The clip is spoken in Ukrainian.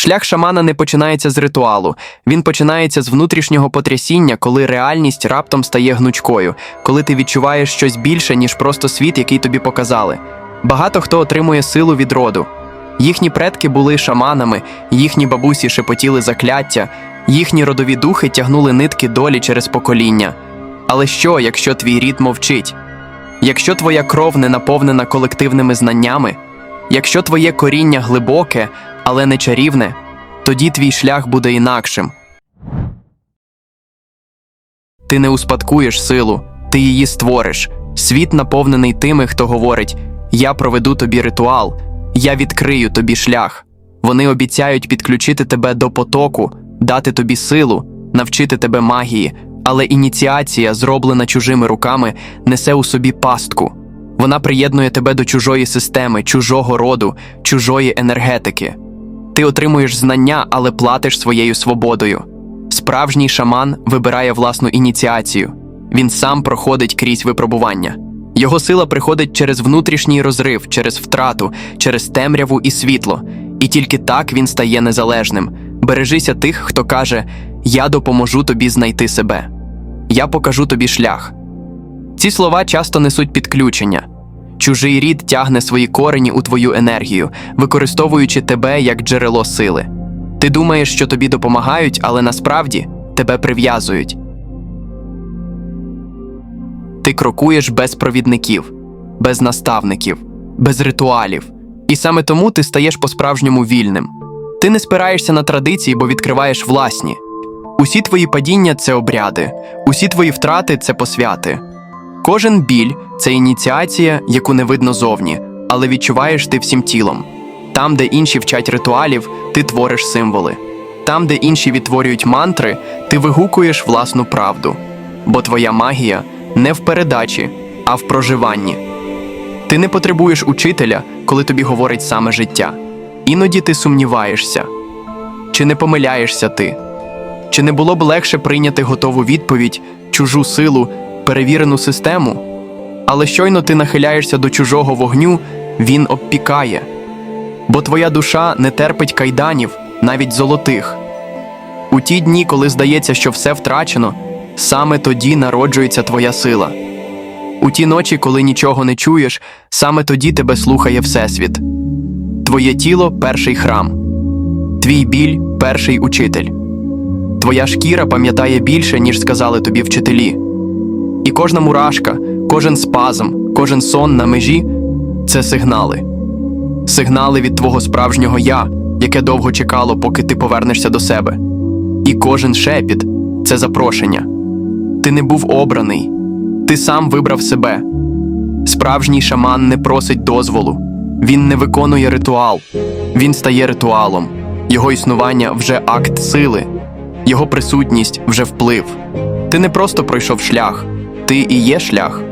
Шлях шамана не починається з ритуалу, він починається з внутрішнього потрясіння, коли реальність раптом стає гнучкою, коли ти відчуваєш щось більше, ніж просто світ, який тобі показали. Багато хто отримує силу від роду. Їхні предки були шаманами, їхні бабусі шепотіли закляття, їхні родові духи тягнули нитки долі через покоління. Але що, якщо твій рід мовчить? Якщо твоя кров не наповнена колективними знаннями, якщо твоє коріння глибоке, але не чарівне, тоді твій шлях буде інакшим. Ти не успадкуєш силу, ти її створиш. Світ наповнений тими, хто говорить: Я проведу тобі ритуал, я відкрию тобі шлях. Вони обіцяють підключити тебе до потоку, дати тобі силу, навчити тебе магії, але ініціація, зроблена чужими руками, несе у собі пастку. Вона приєднує тебе до чужої системи, чужого роду, чужої енергетики. Ти отримуєш знання, але платиш своєю свободою. Справжній шаман вибирає власну ініціацію. Він сам проходить крізь випробування. Його сила приходить через внутрішній розрив, через втрату, через темряву і світло. І тільки так він стає незалежним. Бережися тих, хто каже: Я допоможу тобі знайти себе. Я покажу тобі шлях. Ці слова часто несуть підключення. Чужий рід тягне свої корені у твою енергію, використовуючи тебе як джерело сили. Ти думаєш, що тобі допомагають, але насправді тебе прив'язують. Ти крокуєш без провідників, без наставників, без ритуалів. І саме тому ти стаєш по-справжньому вільним. Ти не спираєшся на традиції, бо відкриваєш власні. Усі твої падіння це обряди, усі твої втрати це посвяти. Кожен біль це ініціація, яку не видно зовні, але відчуваєш ти всім тілом. Там, де інші вчать ритуалів, ти твориш символи. Там, де інші відтворюють мантри, ти вигукуєш власну правду. Бо твоя магія не в передачі, а в проживанні. Ти не потребуєш учителя, коли тобі говорить саме життя. Іноді ти сумніваєшся. Чи не помиляєшся ти? Чи не було б легше прийняти готову відповідь, чужу силу, перевірену систему? Але щойно ти нахиляєшся до чужого вогню, він обпікає. Бо твоя душа не терпить кайданів, навіть золотих. У ті дні, коли здається, що все втрачено, саме тоді народжується твоя сила. У ті ночі, коли нічого не чуєш, саме тоді тебе слухає Всесвіт. Твоє тіло перший храм, твій біль перший учитель. Твоя шкіра пам'ятає більше, ніж сказали тобі вчителі. Кожна мурашка, кожен спазм, кожен сон на межі це сигнали. Сигнали від твого справжнього я, яке довго чекало, поки ти повернешся до себе. І кожен шепіт це запрошення. Ти не був обраний, ти сам вибрав себе. Справжній шаман не просить дозволу, він не виконує ритуал, він стає ритуалом. Його існування вже акт сили, його присутність вже вплив. Ти не просто пройшов шлях, ти і є шлях.